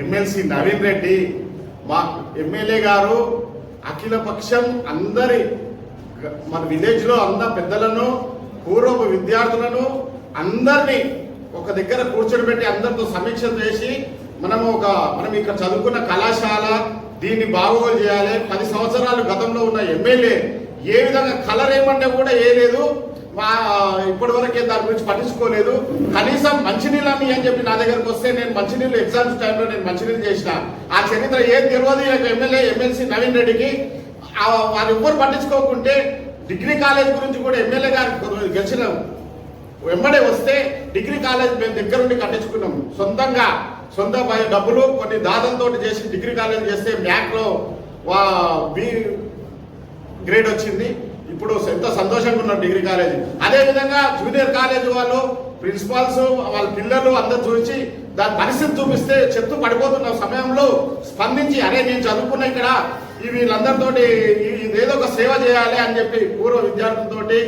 MLC Naveen Reddy మా MLA గారు అఖిల పక్షం అందరి మన విలేజ్లో పెద్దలను పూర్వపు విద్యార్థులను అందరినీ ఒక దగ్గర కూర్చోబెట్టి అందరితో సమీక్ష చేసి మనం ఒక మనం ఇక్కడ చదువుకున్న కళాశాల దీన్ని బాగోగులు చేయాలి. పది సంవత్సరాలు గతంలో ఉన్న ఎమ్మెల్యే ఏ విధంగా కలర్ ఏమంటే కూడా ఏ లేదు. ఇప్పటి వరకే దాని గురించి పట్టించుకోలేదు. కనీసం మంచినీళ్ళు అని చెప్పి నా దగ్గరకు వస్తే నేను మంచినీళ్ళు ఎగ్జామ్స్ టైంలో నేను మంచినీళ్ళు చేసిన. ఆ చరిత్ర ఏం తెలియదు ఎమ్మెల్యే ఎమ్మెల్సీ నవీన్ రెడ్డికి. ఆ వాళ్ళు ఎవ్వరు పట్టించుకోకుంటే డిగ్రీ కాలేజ్ గురించి కూడా ఎమ్మెల్యే గారు గెలిచిన వెంబడే వస్తే డిగ్రీ కాలేజ్ మేము దగ్గరుండి కట్టించుకున్నాం. సొంతంగా సొంత డబ్బులు కొన్ని దాదంతో చేసి డిగ్రీ కాలేజ్ చేస్తే మ్యాక్లో బి గ్రేడ్ వచ్చింది. ఇప్పుడు ఎంత సంతోషంగా ఉన్నారు డిగ్రీ కాలేజ్. అదే విధంగా జూనియర్ కాలేజ్ వాళ్ళు ప్రిన్సిపాల్స్ వాళ్ళ పిల్లలు అందరు చూసి దాని పరిస్థితి చూపిస్తే చెత్త పడిపోతున్న సమయంలో స్పందించి అరే నేను చదువుకున్నా ఇక్కడ ఈ వీళ్ళందరితోటి ఏదో ఒక సేవ చేయాలి అని చెప్పి పూర్వ విద్యార్థులతోటి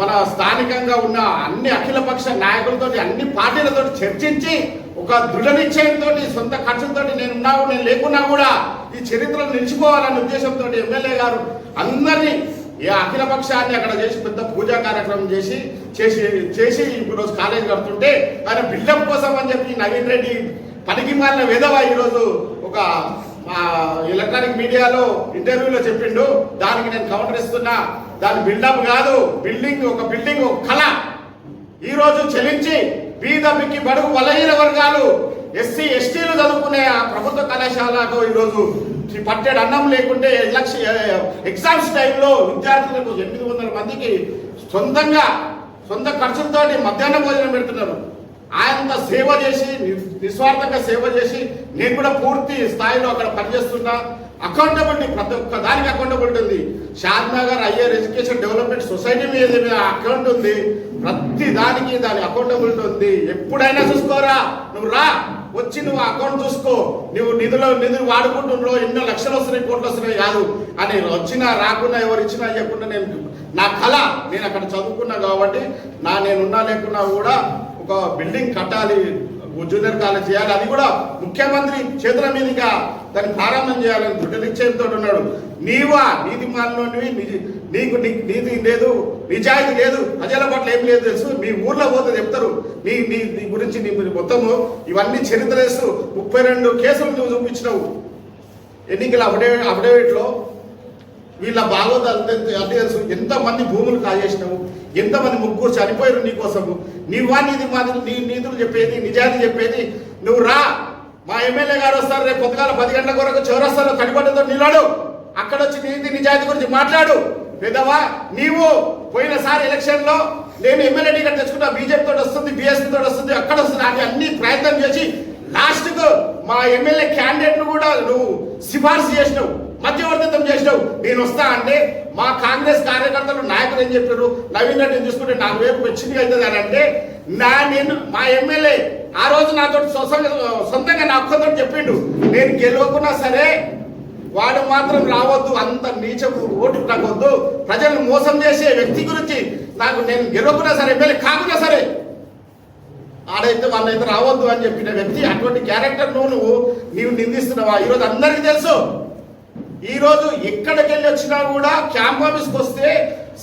మన స్థానికంగా ఉన్న అన్ని అఖిలపక్ష నాయకులతో అన్ని పార్టీలతో చర్చించి ఒక దృఢ నిశ్చయంతో సొంత ఖర్చులతో నేను ఉన్నావు నేను లేకున్నా కూడా ఈ చరిత్రలో నిలిచిపోవాలనే ఉద్దేశంతో ఎమ్మెల్యే గారు అందరినీ ఈ అఖిల పక్షాన్ని అక్కడ చేసి పెద్ద పూజా కార్యక్రమం చేసి చేసి చేసి ఇప్పుడు రోజు కాలేజ్ కడుతుంటే ఆయన బిల్డప్ కోసం అని చెప్పి నవీన్ రెడ్డి పనికి మారిన విధవ ఈరోజు ఒక ఎలక్ట్రానిక్ మీడియాలో ఇంటర్వ్యూలో చెప్పిండు దానికి నేను కౌంటర్ ఇస్తున్నా దాని బిల్డప్ కాదు బిల్డింగ్ ఒక బిల్డింగ్ ఒక కళ. ఈరోజు చెలించి బీద బిక్కి బడుగు బలహీన వర్గాలు ఎస్సీ ఎస్టీలు ఆ ప్రభుత్వ కళాశాలకు ఈరోజు ఈ పట్టెడు అన్నం లేకుంటే ఎలక్ష ఎగ్జామ్స్ టైంలో విద్యార్థులకు ఎనిమిది వందల మందికి సొంతంగా సొంత ఖర్చులతో మధ్యాహ్న భోజనం పెడుతున్నారు. ఆయనంత సేవ చేసి నిస్వార్థంగా సేవ చేసి నేను కూడా పూర్తి స్థాయిలో అక్కడ పనిచేస్తున్నా. అకౌంటబిలిటీ ప్రతి ఒక్క దానికి అకౌంటబిలిటీ ఉంది. Shadnagar higher education development society మీద మీద అకౌంట్ ఉంది. ప్రతి దానికి దాని అకౌంటబిలిటీ ఉంది. ఎప్పుడైనా చూసుకోరా? నువ్వు రా. వచ్చి నువ్వు అకౌంట్ చూసుకో. నువ్వు నిధులు నిధులు వాడుకుంటున్నావు ఎన్నో లక్షలు వస్తున్నాయి కోట్లు వస్తున్నాయి కాదు. అని వచ్చినా రాకున్నా ఎవరు ఇచ్చినా చెప్పకుండా నేను నా కళ నేను అక్కడ చదువుకున్నా కాబట్టి నా నేనున్నా లేకున్నా కూడా ఒక బిల్డింగ్ కట్టాలి జూనియర్ కాలేజ్ చేయాలి. అది కూడా ముఖ్యమంత్రి చేతుల మీదుగా దాన్ని ప్రారంభం చేయాలని దృఢ నిశ్చయంతో ఉన్నాడు. నీవా నీతి మాలినోనివి నిజ- నీకు నీ- నీతి లేదు నిజాయితీ లేదు ప్రజల పట్ల ఏం లేదు తెలుసు. మీ ఊర్లో పోతే చెప్తారు. నీ నీ నీ గురించి నీ మొత్తము ఇవన్నీ చరిత్ర వేస్తూ ముప్పై రెండు కేసులు నువ్వు చూపించినావు. ఎన్నికల అఫిడేవిట్ అఫిడేవిట్లో వీళ్ళ భాగవతాలు అంటే తెలుసు? ఎంతమంది భూములు కాజేసినావు ఎంతమంది ముగ్గురు చనిపోయారు నీ కోసము? నీవా నీది మాది నీ నీతులు చెప్పేది నిజాయితీ చెప్పేది. నువ్వు రా. మా ఎమ్మెల్యే గారు వస్తారు రేపు పొద్దుగాల పది గంటల వరకు చౌరస్తాలో కడిపడ్డతో నిలడు అక్కడ వచ్చి నీతి నిజాయితీ గురించి మాట్లాడు. పెద్దవా నీవు పోయినసారి ఎలక్షన్లో నేను ఎమ్మెల్యే టికెట్ తెచ్చుకున్నా బీజేపీ తోటి వస్తుంది బీఎస్పీ తోటి వస్తుంది అక్కడ వస్తుంది అని అన్ని ప్రయత్నం చేసి లాస్ట్కు మా ఎమ్మెల్యే క్యాండిడేట్ను కూడా నువ్వు సిఫార్సు చేసినావు మధ్యవర్తిత్వం చేసినావు. నేను వస్తా అంటే మా కాంగ్రెస్ కార్యకర్తలు నాయకులు ఏం చెప్పారు? నవీన్ రెడ్డిని చూసుకుంటే నాకు వైపు వచ్చింది అవుతుంది అని అంటే నా నేను మా ఎమ్మెల్యే ఆ రోజు నాతో సొంతంగా సొంతంగా నా ఒక్కతో చెప్పిండు. నేను గెలవకున్నా సరే వాడు మాత్రం రావద్దు అంత నీచపు ఓటు నాకొద్దు. ప్రజలను మోసం చేసే వ్యక్తి గురించి నాకు నేను గెలవకున్నా సరే ఎమ్మెల్యే కాకున్నా సరే ఆడైతే వాళ్ళైతే రావద్దు అని చెప్పిన వ్యక్తి అటువంటి క్యారెక్టర్ నువ్వు నీవు నిందిస్తున్నావా? ఈరోజు అందరికీ తెలుసు. ఈరోజు ఎక్కడికి వెళ్ళి వచ్చినా కూడా క్యాంప్ ఆఫీస్కి వస్తే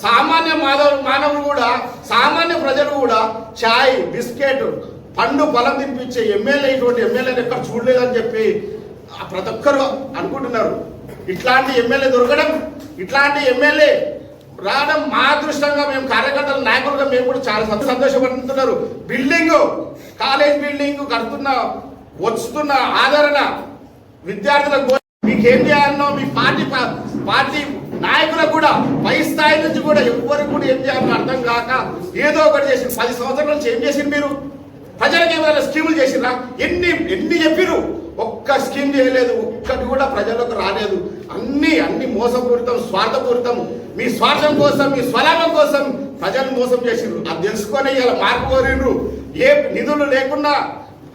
సామాన్య మానవ మానవులు కూడా సామాన్య ప్రజలు కూడా చాయ్ బిస్కెట్ పండు బలం తినిపించే ఎమ్మెల్యే ఇటువంటి ఎమ్మెల్యేని ఎక్కడ చూడలేదని చెప్పి ప్రతి ఒక్కరు అనుకుంటున్నారు. ఇట్లాంటి ఎమ్మెల్యే దొరకడం ఇట్లాంటి ఎమ్మెల్యే రావడం మా అదృష్టంగా మేము కార్యకర్తలు నాయకులుగా మేము కూడా చాలా సంతోషపడుతున్నారు. బిల్డింగ్ కాలేజ్ బిల్డింగ్ కడుతున్న వస్తున్న ఆదరణ విద్యార్థులకు మీకేం చేయాలనో మీ పార్టీ పార్టీ నాయకులకు కూడా పై స్థాయి నుంచి కూడా ఎవరికి కూడా ఏం చేయాలని అర్థం కాక ఏదో ఒకటి చేసి పది సంవత్సరాల నుంచి ఏం చేసింది మీరు? ప్రజలకు ఏమైనా స్కీములు చేసినా ఎన్ని ఎన్ని చెప్పిరు ఒక్క స్కీమ్ చేయలేదు ఒక్కటి కూడా ప్రజలకు రాలేదు. అన్ని అన్ని మోసపూరితం స్వార్థపూరితం. మీ స్వార్థం కోసం మీ స్వలాభం కోసం ప్రజలు మోసం చేసిండ్రు అది తెలుసుకొని ఇలా మార్పు కోరిండ్రు ఏ నిధులు లేకుండా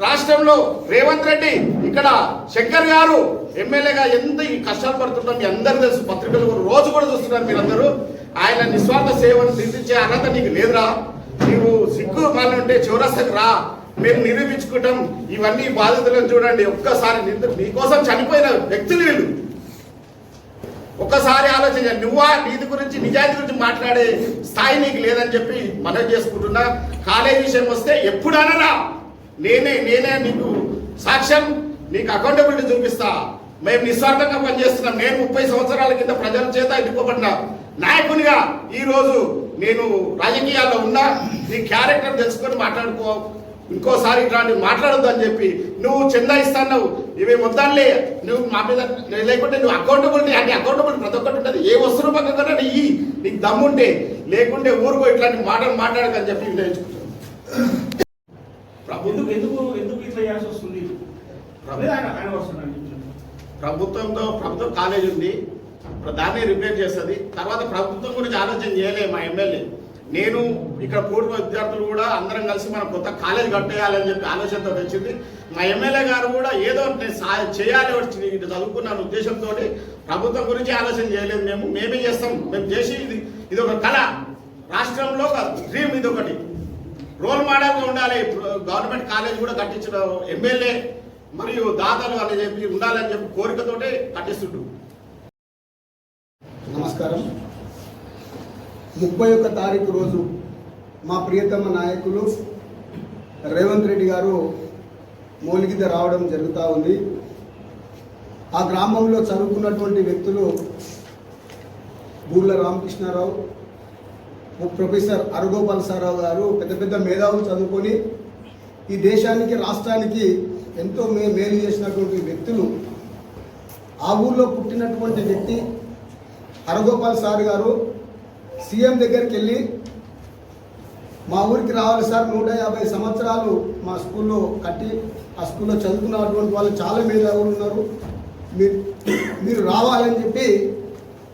రాష్ట్రంలో రేవంత్ రెడ్డి ఇక్కడ శంకర్ గారు ఎమ్మెల్యేగా ఎంత ఈ కష్టాలు పడుతుంటాం మీ అందరూ తెలుసు. పత్రికలు రోజు కూడా చూస్తున్నారు మీరందరూ. ఆయన నిస్వార్థ సేవను నిందించే అర్హత నీకు లేదురా. నీవు సిగ్గు మాలంటే చివరసకు రా. మేము నిరూపించుకుంటాం. ఇవన్నీ బాధితులను చూడండి. ఒక్కసారి మీకోసం నీకోసం చనిపోయిన వ్యక్తులు వీళ్ళు. ఒక్కసారి ఆలోచన నువ్వా నీతి గురించి నిజాయితీ గురించి మాట్లాడే స్థాయి నీకు లేదని చెప్పి మనం చేసుకుంటున్నా. కాలేజ్ విషయం వస్తే ఎప్పుడనరా నేనే నేనే నీకు సాక్ష్యం నీకు అకౌంటబిలిటీ చూపిస్తా. మేము నిస్వార్థంగా పనిచేస్తున్నాం. నేను ముప్పై సంవత్సరాల కింద ప్రజల చేత ఎన్నుకోబడిన నాయకునిగా ఈరోజు నేను రాజకీయాల్లో ఉన్నా. నీ క్యారెక్టర్ తెలుసుకొని మాట్లాడుకో ఇంకోసారి ఇట్లాంటి మాట్లాడొద్దు అని చెప్పి నువ్వు చందా ఇస్తాను ఇవి వద్దానులే నువ్వు మా మీద లేకుంటే నువ్వు అకౌంటబిలిటీ అంటే అకౌంటబిలిటీ ప్రతి ఒక్కటి ఉంటుంది ఏ వస్తువు పక్కన ఇయ్యి నీకు దమ్ముంటే లేకుంటే ఊరుకో ఇట్లాంటి మాటలు మాట్లాడకని చెప్పి నేర్చుకుంటాను ఎందుకు ఎందుకు ఎందుకు ఇట్లా చేయాల్సి వస్తుంది? ప్రభుత్వంతో ప్రభుత్వం కాలేజ్ ఉంది. దాన్ని రిపేర్ చేస్తుంది. తర్వాత ప్రభుత్వం గురించి ఆలోచన చేయలే మా ఎమ్మెల్యే. నేను ఇక్కడ పూర్వ విద్యార్థులు కూడా అందరం కలిసి మనం కొత్త కాలేజ్ కట్టేయాలని చెప్పి ఆలోచనతో వచ్చింది. మా ఎమ్మెల్యే గారు కూడా ఏదో నేను సాయం చేయాలి వచ్చి ఇటు చదువుకున్న ఉద్దేశంతో ప్రభుత్వం గురించి ఆలోచన చేయలేదు మేము. మేమే చేస్తాం? మేము చేసి ఇది ఇది ఒక కళ. రాష్ట్రంలో ఒక డ్రీమ్ ఇది ఒకటి. రోల్ మోడల్గా ఉండాలి. గవర్నమెంట్ కాలేజ్ కూడా కట్టించిన ఎమ్మెల్యే మరియు దాతలు అని చెప్పి ఉండాలని చెప్పి కోరికతోటి కట్టిస్తుంటు నమస్కారం. ముప్పై ఒక్క తారీఖు రోజు మా ప్రియతమ నాయకులు రేవంత్ రెడ్డి గారు మౌలిగిద రావడం జరుగుతూ ఉంది. ఆ గ్రామంలో చదువుకున్నటువంటి వ్యక్తులు బూర్ల రామకృష్ణారావు ప్రొఫెసర్ అరగోపాల్ సారావు గారు పెద్ద పెద్ద మేధావులు చదువుకొని ఈ దేశానికి రాష్ట్రానికి ఎంతో మే మేలు చేసినటువంటి వ్యక్తులు. ఆ ఊర్లో పుట్టినటువంటి వ్యక్తి హరగోపాల్ సార్ గారు సీఎం దగ్గరికి వెళ్ళి మా ఊరికి రావాలి సార్ నూట యాభై సంవత్సరాలు మా స్కూల్లో కట్టి ఆ స్కూల్లో చదువుకున్నటువంటి వాళ్ళు చాలా మేధావులు ఉన్నారు. మీరు మీరు రావాలని చెప్పి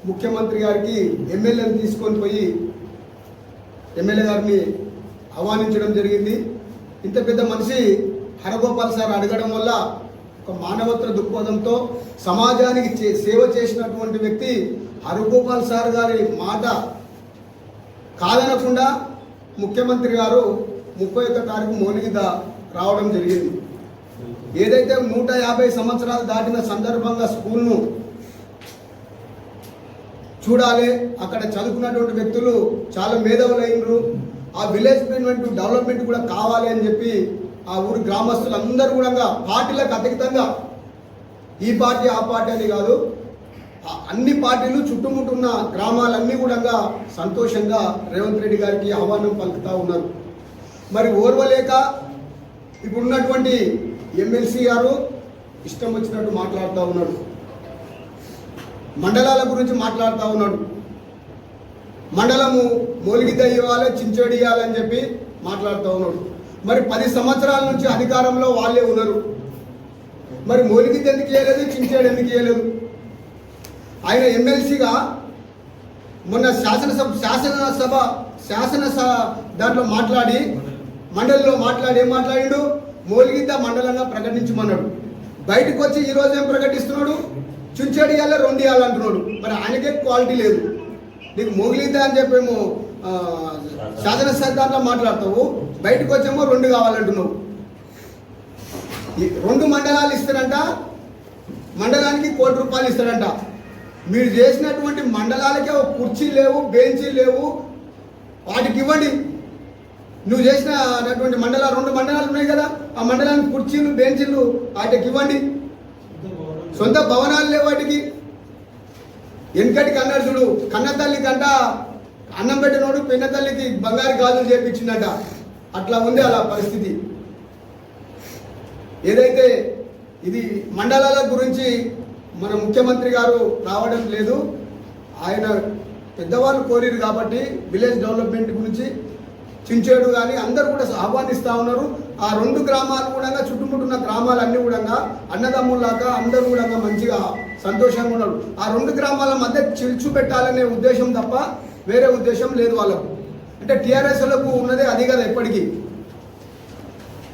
ముఖ్యమంత్రి గారికి ఎమ్మెల్యేని తీసుకొని పోయి ఎమ్మెల్యే గారిని ఆహ్వానించడం జరిగింది. ఇంత పెద్ద మనిషి హరగోపాల్ సార్ అడగడం వల్ల ఒక మానవత్వ దృక్పథంతో సమాజానికి చే- సేవ చేసినటువంటి వ్యక్తి హరగోపాల్ సార్ గారి మాట కాదనకుండా ముఖ్యమంత్రి గారు ముప్పై ఒక్క తారీఖు మౌలిగిద రావడం జరిగింది. ఏదైతే నూట యాభై సంవత్సరాలు దాటిన సందర్భంగా స్కూల్ను చూడాలి అక్కడ చదువుకున్నటువంటి వ్యక్తులు చాలా మేధావులైనరు. ఆ విలేజ్ డెవలప్మెంట్ డెవలప్మెంట్ కూడా కావాలి అని చెప్పి ఆ ఊరు గ్రామస్తులందరూ కూడా పార్టీలకు అతీతంగా ఈ పార్టీ ఆ పార్టీ అని కాదు అన్ని పార్టీలు చుట్టుముట్టున్న గ్రామాలన్నీ కూడా సంతోషంగా రేవంత్ రెడ్డి గారికి ఆహ్వానం పలుకుతూ ఉన్నారు. మరి ఓర్వలేక ఇప్పుడున్నటువంటి ఎమ్మెల్సీ గారు ఇష్టం వచ్చినట్టు మాట్లాడుతూ ఉన్నాడు. మండలాల గురించి మాట్లాడుతూ ఉన్నాడు. మండలము మూలిగిద్ద ఇవ్వాలి చించోడి ఇవ్వాలని చెప్పి మాట్లాడుతూ ఉన్నాడు. మరి పది సంవత్సరాల నుంచి అధికారంలో వాళ్ళే ఉన్నారు. మరి మూలిగిద్ద ఎందుకు చేయలేదు చించేడు ఎందుకు చేయలేదు ఆయన ఎమ్మెల్సీగా మొన్న శాసనసభ శాసనసభ శాసనసభ దాంట్లో మాట్లాడి మండలిలో మాట్లాడి ఏం మాట్లాడాడు? మూలిగిద్ద మండలంగా ప్రకటించమన్నాడు. బయటకు వచ్చి ఈరోజు ఏం ప్రకటిస్తున్నాడు? చుంచేడు ఇవ్వాలి రెండు ఇవ్వాలంటున్నాడు మరి ఆయనకే క్వాలిటీ లేదు. నీకు మొగిలిద్దా అని చెప్పేమో శాసన శాసనసభ దాంట్లో మాట్లాడతావు. బయటకు వచ్చేమో రెండు కావాలంటున్నావు. ఈ రెండు మండలాలు ఇస్తారంట. మండలానికి కోటి రూపాయలు ఇస్తారంట. మీరు చేసినటువంటి మండలాలకే ఒక కుర్చీ లేవు బెంచీ లేవు. వాటికి ఇవ్వండి. నువ్వు చేసిన అటువంటి మండలాలు రెండు మండలాలు ఉన్నాయి కదా. ఆ మండలానికి కుర్చీలు బెంచీలు వాటికి ఇవ్వండి. సొంత భవనాలు లేవు వాటికి. వెనకటికి అన్నాడు చూడు కన్న తల్లి కంట అన్నం పెట్టినోడు పిన్న తల్లికి బంగారు గాజులు చేపించిందట. అట్లా ఉంది అలా పరిస్థితి. ఏదైతే ఇది మండలాల గురించి మన ముఖ్యమంత్రి గారు రావడం లేదు. ఆయన పెద్దవాళ్ళు కోరిరు కాబట్టి విలేజ్ డెవలప్మెంట్ గురించి చించేడు కానీ అందరూ కూడా ఆహ్వానిస్తూ ఉన్నారు. ఆ రెండు గ్రామాలు కూడా చుట్టుముట్టున్న గ్రామాలన్నీ కూడా అన్నదమ్ముల్లాగా అందరూ కూడా మంచిగా సంతోషంగా ఉన్నారు. ఆ రెండు గ్రామాల మధ్య చిల్చు పెట్టాలనే ఉద్దేశం తప్ప వేరే ఉద్దేశం లేదు వాళ్ళకు. అంటే టీఆర్ఎస్లకు ఉన్నదే అది కదా ఎప్పటికీ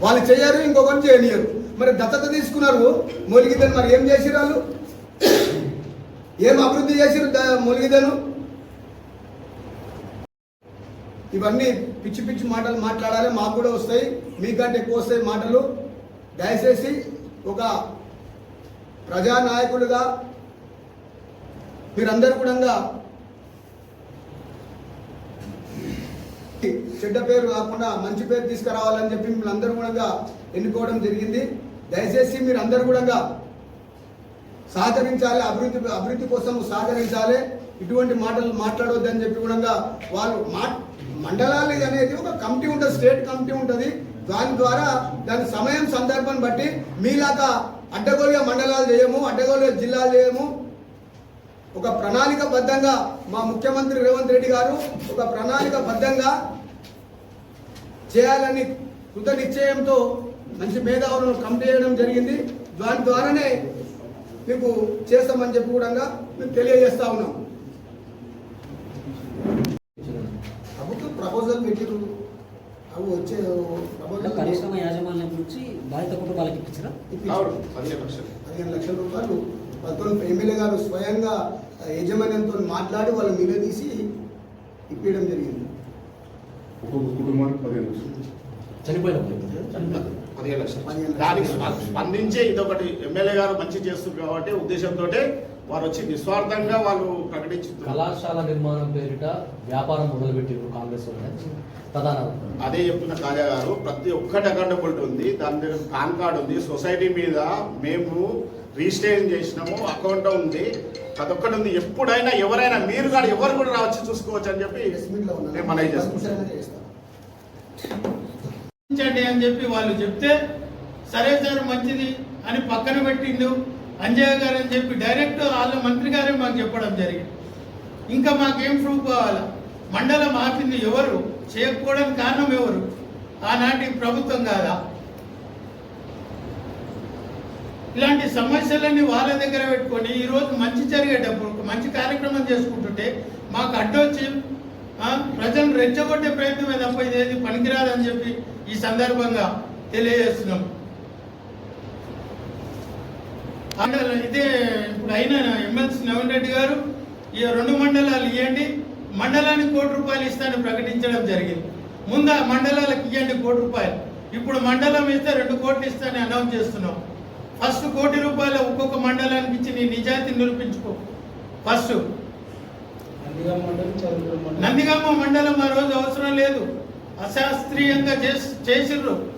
వాళ్ళు చేయరు ఇంకొకరు చేయనియరు. మరి దత్తత తీసుకున్నారు మూలిగిద్దరు మరి ఏం చేసిరాళ్ళు ఏం అభివృద్ధి చేసిరు ద- ఇవన్నీ పిచ్చి పిచ్చి మాటలు మాట్లాడాలి మాకు కూడా వస్తాయి. మీకంటే ఎక్కువ వస్తాయి మాటలు. దయచేసి ఒక ప్రజానాయకులుగా మీరందరూ కూడా చెడ్డ పేరు కాకుండా మంచి పేరు తీసుకురావాలని చెప్పి మిమ్మల్ని అందరూ కూడా ఎన్నుకోవడం జరిగింది. దయచేసి మీరు అందరూ కూడా సహకరించాలి అభివృద్ధి అభివృద్ధి కోసం సహకరించాలి. ఇటువంటి మాటలు మాట్లాడొద్దని చెప్పి కూడా వాళ్ళు మా మండలాలు అనేది ఒక కమిటీ ఉంటుంది స్టేట్ కమిటీ ఉంటుంది. దాని ద్వారా దాని సమయం సందర్భం బట్టి మీలాగా అడ్డగోలుగా మండలాలు చేయము అడ్డగోలుగా జిల్లాలు చేయము. ఒక ప్రణాళిక బద్ధంగా మా ముఖ్యమంత్రి రేవంత్ రెడ్డి గారు ఒక ప్రణాళిక బద్ధంగా చేయాలని కృత నిశ్చయంతో మంచి మేధావులను కమిటీ చేయడం జరిగింది. దాని ద్వారానే మీకు చేస్తామని చెప్పి కూడా మేము తెలియజేస్తా ఉన్నాం. ప్రభుత్వం ప్రపోజల్ పెట్టిరు అవి వచ్చే పరిశ్రమ యాజమాన్యం నుంచి బాధిత కుటుంబాలకు ఇప్పించరా. అవును పదిహేను లక్షలు. పదిహేను లక్షల రూపాయలు. పదకొండు ఎమ్మెల్యే గారు స్వయంగా యజమాన్యంతో మాట్లాడి వాళ్ళు నిలదీసి ఇప్పించడం జరిగింది. ఒక్కొక్క కుటుంబానికి పదిహేను లక్షలు. చనిపోయినప్పుడు పదిహేను లక్షలు. దానికి స్ప- స్పందించి ఇదొకటి ఎమ్మెల్యే గారు మంచి చేస్తుంది కాబట్టి ఉద్దేశంతో వారు వచ్చి నిస్వార్థంగా వాళ్ళు ప్రకటించారు కళాశాల నిర్మాణం పేరిట వ్యాపారం మొదలుపెట్టారు కాంగ్రెస్ ప్రధాన అదే చెప్తున్న కాజా గారు ప్రతి ఒక్కటి అకౌంటబిలిటీ ఉంది. దాని దగ్గర పాన్ కార్డు ఉంది. సొసైటీ మీద మేము రిజిస్ట్రేషన్ చేసినాము. అకౌంట్ ఉంది. ప్రతి ఒక్కటి ఉంది. ఎప్పుడైనా ఎవరైనా మీరు కూడా ఎవరు కూడా రావచ్చు చూసుకోవచ్చు అని చెప్పి. మేము మనవి చేస్తాం. సంతోషంగా అని చెప్పి వాళ్ళు చెప్తే సరే సార్ మంచిది అని పక్కన పెట్టిండు. అంజయ్య గారు అని చెప్పి డైరెక్ట్ వాళ్ళ మంత్రి గారే మాకు చెప్పడం జరిగింది. ఇంకా మాకేం ప్రూఫ్ కావాలి? మండలం ఆపింది ఎవరు? చేయకపోవడానికి కారణం ఎవరు? ఆనాటి ప్రభుత్వం కాదా? ఇలాంటి సమస్యలన్నీ వాళ్ళ దగ్గర పెట్టుకొని ఈరోజు మంచి జరిగేటప్పుడు మంచి కార్యక్రమం చేసుకుంటుంటే మాకు అడ్డొచ్చి ప్రజలను రెచ్చగొట్టే ప్రయత్నమే తప్ప ఇదేది పనికిరాదని చెప్పి ఈ సందర్భంగా తెలియజేస్తున్నాం. ఇదే ఇప్పుడు అయిన ఎమ్మెల్సీ నవీన్ రెడ్డి గారు ఈ రెండు మండలాలు ఇవ్వండి మండలానికి కోటి రూపాయలు ఇస్తానని ప్రకటించడం జరిగింది. ముందు ఆ మండలాలకు ఇవ్వండి కోటి రూపాయలు. ఇప్పుడు మండలం ఇస్తే రెండు కోట్లు ఇస్తానని అనౌన్స్ చేస్తున్నాం. ఫస్ట్ కోటి రూపాయలు ఒక్కొక్క మండలానికి ఇచ్చి నీ నిజాయితీ నిరూపించుకో. ఫస్ట్. నందిగామ మండలం ఆ రోజు అవసరం లేదు. అశాస్త్రీయంగా చేసి చేసిర్రు.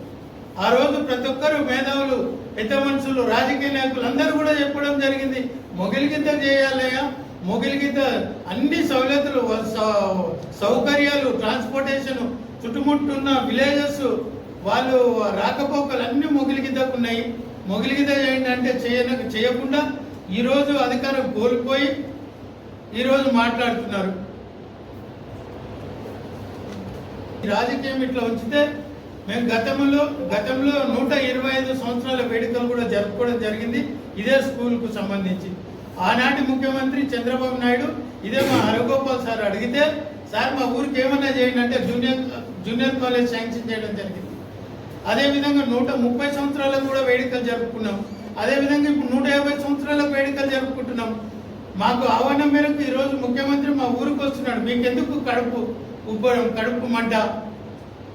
ఆ రోజు ప్రతి ఒక్కరు మేధావులు పెద్ద మనుషులు రాజకీయ నాయకులు అందరూ కూడా చెప్పడం జరిగింది. మొగిలిగిద్ద చేయాలయ్యా మొగిలిగిద్ద అన్ని సౌలతులు సౌ- సౌకర్యాలు ట్రాన్స్పోర్టేషన్ చుట్టుముట్టున్న విలేజెస్ వాళ్ళు రాకపోకలు అన్ని మొగిలిగిద్దకు ఉన్నాయి. మొగిలిగిద్ద చేయండి అంటే చేయన చేయకుండా ఈరోజు అధికారం కోల్పోయి ఈరోజు మాట్లాడుతున్నారు ఈ రాజకీయం ఇట్లా ఉంచితే మేము గతంలో గతంలో నూట ఇరవై ఐదు సంవత్సరాల వేడుకలు కూడా జరుపుకోవడం జరిగింది. ఇదే స్కూల్కు సంబంధించి. ఆనాటి ముఖ్యమంత్రి చంద్రబాబు నాయుడు ఇదే మా హరగోపాల్ సార్ అడిగితే సార్ మా ఊరికి ఏమన్నా చేయండి అంటే జూనియర్ జూనియర్ కాలేజ్ శాంక్షన్ చేయడం జరిగింది. అదేవిధంగా నూట ముప్పై సంవత్సరాలకు కూడా వేడుకలు జరుపుకున్నాం. అదేవిధంగా ఇప్పుడు నూట యాభై సంవత్సరాలకు వేడుకలు జరుపుకుంటున్నాం. మాకు ఆహ్వానం మేరకు ఈరోజు ముఖ్యమంత్రి మా ఊరికి వస్తున్నాడు. మీకెందుకు కడుపు? ఉబ్బడం కడుపు మంట.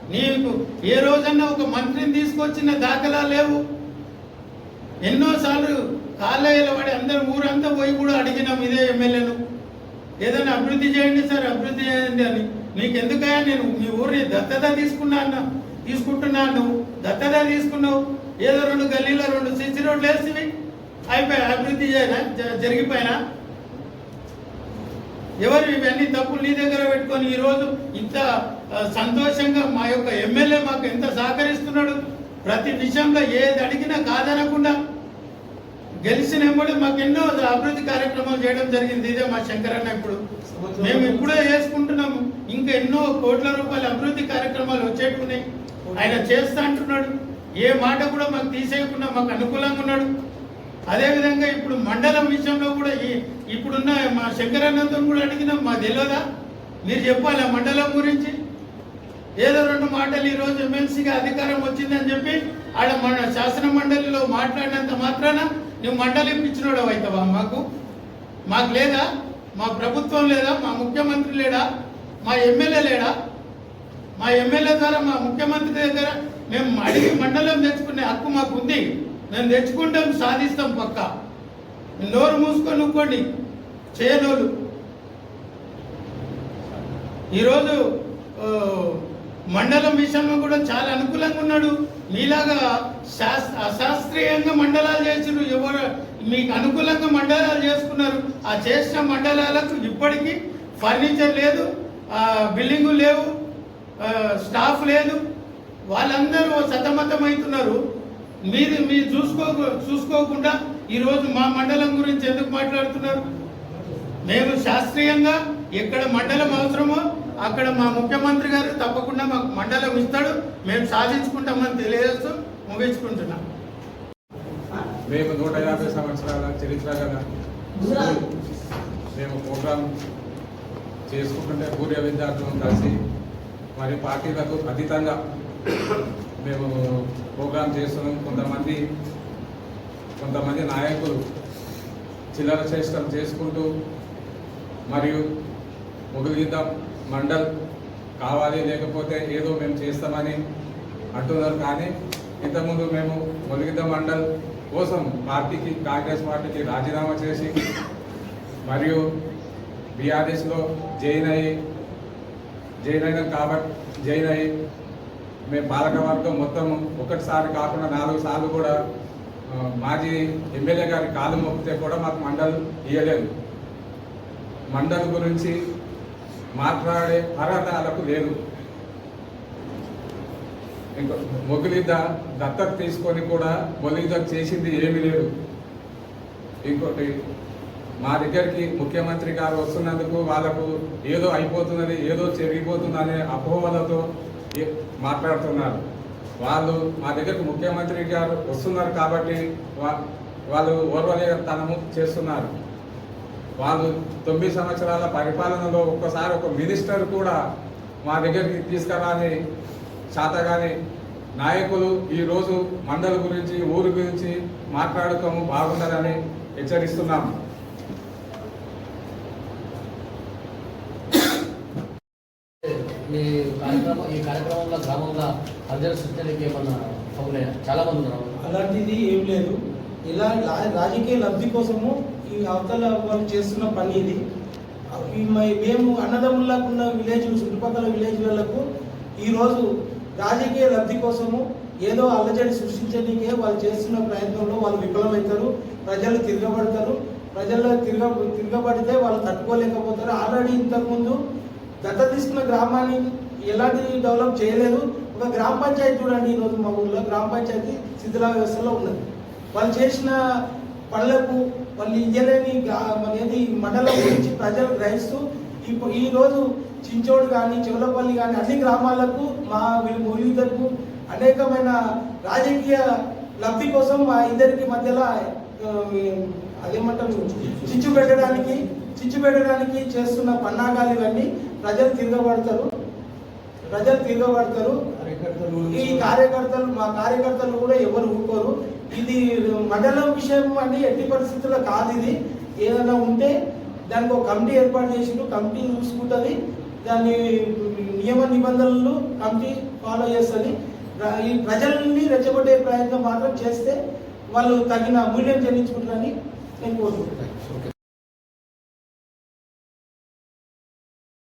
నీకు ఏ రోజన్నా ఒక మంత్రిని తీసుకొచ్చిన దాఖలా లేవు. ఎన్నోసార్లు కాలేజీల పడి అందరు ఊరంతా పోయి కూడా అడిగినాం ఇదే ఎమ్మెల్యేను. ఏదైనా అభివృద్ధి చేయండి సార్ అభివృద్ధి చేయండి అని. నీకెందుకయ్యా నేను మీ ఊరిని దత్తత తీసుకున్నా అన్న తీసుకుంటున్నాను నువ్వు దత్తత తీసుకున్నావు. ఏదో రెండు గల్లీలో రెండు సిసి రోడ్లు వేసివి. అయిపోయా అభివృద్ధి చేయనా? జ- జరిగిపోయినా? ఎవరు ఇవన్నీ తప్పులు నీ దగ్గర పెట్టుకొని ఈరోజు ఇంత సంతోషంగా మా యొక్క ఎమ్మెల్యే మాకు ఎంత సహకరిస్తున్నాడు? ప్రతి విషయంలో ఏది అడిగినా కాదనకుండా గెలిచిన వెంబడి మాకు ఎన్నో అభివృద్ధి కార్యక్రమాలు చేయడం జరిగింది. ఇదే మా శంకరన్న ఇప్పుడు. మేము ఇప్పుడే చేసుకుంటున్నాము ఇంకా ఎన్నో కోట్ల రూపాయల అభివృద్ధి కార్యక్రమాలు వచ్చేట్టున్నాయి. ఆయన చేస్తా అంటున్నాడు. ఏ మాట కూడా మాకు తీసేయకుండా మాకు అనుకూలంగా ఉన్నాడు. అదేవిధంగా ఇప్పుడు మండలం విషయంలో కూడా ఇప్పుడున్న మా శంకరానందం కూడా అడిగినాం మా తెలియదా మీరు చెప్పాలి ఆ మండలం గురించి? ఏదో రెండు మాటలు ఈరోజు ఎమ్మెల్సీగా అధికారం వచ్చిందని చెప్పి ఆడ మన శాసన మండలిలో మాట్లాడినంత మాత్రాన నువ్వు మండలి ఇప్పించినోడు అవుతావా మాకు? మాకు లేదా? మా ప్రభుత్వం లేదా? మా ముఖ్యమంత్రి లేడా? మా ఎమ్మెల్యే లేడా? మా ఎమ్మెల్యే ద్వారా మా ముఖ్యమంత్రి దగ్గర మేము అడిగి మండలం తెచ్చుకునే హక్కు మాకు ఉంది మేము తెచ్చుకుంటాం సాధిస్తాం పక్క. నోరు మూసుకొని నుక్కోండి చేయనోళ్ళు. ఈరోజు మండలం విషయంలో కూడా చాలా అనుకూలంగా ఉన్నాడు. మీలాగా శాస్ అశాస్త్రీయంగా మండలాలు చేసిన ఎవరు మీకు అనుకూలంగా మండలాలు చేసుకున్నారు ఆ చేసిన మండలాలకు ఇప్పటికీ ఫర్నిచర్ లేదు ఆ, బిల్డింగు లేవు స్టాఫ్ లేదు. వాళ్ళందరూ సతమతం అవుతున్నారు మీరు మీరు చూసుకో చూసుకోకుండా ఈరోజు మా మండలం గురించి ఎందుకు మాట్లాడుతున్నారు? మేము శాస్త్రీయంగా ఎక్కడ మండలం అవసరమో అక్కడ మా ముఖ్యమంత్రి గారు తప్పకుండా మాకు మండలం ఇస్తాడు. మేము సాధించుకుంటామని తెలియజేస్తూ ముగించుకుంటున్నాం. మేము నూట యాభై సంవత్సరాల చరిత్ర గల మేము ప్రోగ్రాం చేసుకుంటుంటే పూర్వ విద్యార్థులను కలిసి మరి పార్టీలకు అతీతంగా మేము ప్రోగ్రాం చేస్తున్నాం. కొంతమంది కొంతమంది నాయకులు చిల్లర చేష్టం చేసుకుంటూ మరియు ముగిలిద్ద మండల్ కావాలి లేకపోతే ఏదో మేము చేస్తామని అంటున్నారు. కానీ ఇంతకుముందు మేము ములిగిద్ద మండల్ కోసం పార్టీకి కాంగ్రెస్ పార్టీకి రాజీనామా చేసి మరియు బీఆర్ఎస్లో జైన్ అయ్యి జైన్ అయినాం కాబట్టి జైన్ అయ్యి మేము పాలకవర్గం మొత్తం ఒకటిసారి కాకుండా నాలుగు సార్లు కూడా మాజీ ఎమ్మెల్యే గారి కాలు మొక్కితే కూడా మాకు మండల్ ఇవ్వలేదు మండల్ గురించి మాట్లాడే అర్హత లేదు. ఇంకా మొగిలిద్ద దత్తత తీసుకొని కూడా మొగిలిద్ద చేసింది ఏమీ లేదు. ఇంకోటి మా దగ్గరికి ముఖ్యమంత్రి గారు వస్తున్నందుకు వాళ్ళకు ఏదో అయిపోతున్నది ఏదో జరిగిపోతుంది అపోహలతో మాట్లాడుతున్నారు. వాళ్ళు మా దగ్గరకు ముఖ్యమంత్రి గారు వస్తున్నారు కాబట్టి వా- వాళ్ళు ఓర్వలేతనము చేస్తున్నారు. వాళ్ళు తొమ్మిది సంవత్సరాల పరిపాలనలో ఒక్కసారి ఒక మినిస్టర్ కూడా మా దగ్గరికి తీసుకురాని శాతగాని నాయకులు ఈరోజు మండలి గురించి ఊరు గురించి మాట్లాడుతాము బాగుండదని హెచ్చరిస్తున్నాము. మీ కార్యక్రమం ఈ కార్యక్రమంలో గ్రామంలో అర్జన సృష్టికి ఏమన్నా అవునాయా చాలా మంది ఉన్నారు. అలాంటిది ఏం లేదు. ఇలా రాజకీయ లబ్ధి కోసము ఈ అవతల వాళ్ళు చేస్తున్న పని ఇది. మేము అన్నదమ్ములకు విలేజ్ చుట్టుపక్కల విలేజ్లకు ఈరోజు రాజకీయ లబ్ధి కోసము ఏదో అల్లజడి సృష్టించడానికే వాళ్ళు చేస్తున్న ప్రయత్నంలో వాళ్ళు విఫలమవుతారు. ప్రజలు తిరగబడతారు. ప్రజల్లో తిరగ తిరగబడితే వాళ్ళు తట్టుకోలేకపోతారు. ఆల్రెడీ ఇంతకుముందు దత్త తీసుకున్న గ్రామాన్ని ఎలాంటి డెవలప్ చేయలేదు. ఒక గ్రామ పంచాయతీ చూడండి ఈరోజు మా ఊళ్ళో గ్రామ పంచాయతీ శిథిలా వ్యవస్థలో ఉన్నది. వాళ్ళు చేసిన పనులకు వాళ్ళు ఇయ్యలేని అనేది మండలం గురించి ప్రజలు గ్రహిస్తూ ఇప్పుడు ఈ రోజు చించోడు కానీ చెవులపల్లి కానీ అన్ని గ్రామాలకు మా వీళ్ళు మూలిదకు అనేకమైన రాజకీయ లబ్ధి కోసం మా ఇద్దరికి మధ్యలో అదేమంటారు చిచ్చు పెట్టడానికి చిచ్చు పెట్టడానికి చేస్తున్న పన్నాగాలు ఇవన్నీ ప్రజలు తిరగబడతారు. ప్రజలు తిరగబడతారు. ఈ కార్యకర్తలు మా కార్యకర్తలు కూడా ఎవరు ఊరుకోరు. ఇది మండలం విషయం అని ఎట్టి పరిస్థితుల్లో కాదు ఇది. ఏదైనా ఉంటే దానికి ఒక కమిటీ ఏర్పాటు చేసిండు కమిటీ చూసుకుంటుంది. దాని నియమ నిబంధనలు కమిటీ ఫాలో చేస్తుంది. ఈ ప్రజల్ని రెచ్చగొట్టే ప్రయత్నం మాత్రం చేస్తే వాళ్ళు తగిన మూల్యం చెల్లించుకుంటారని నేను కోరుకుంటున్నాను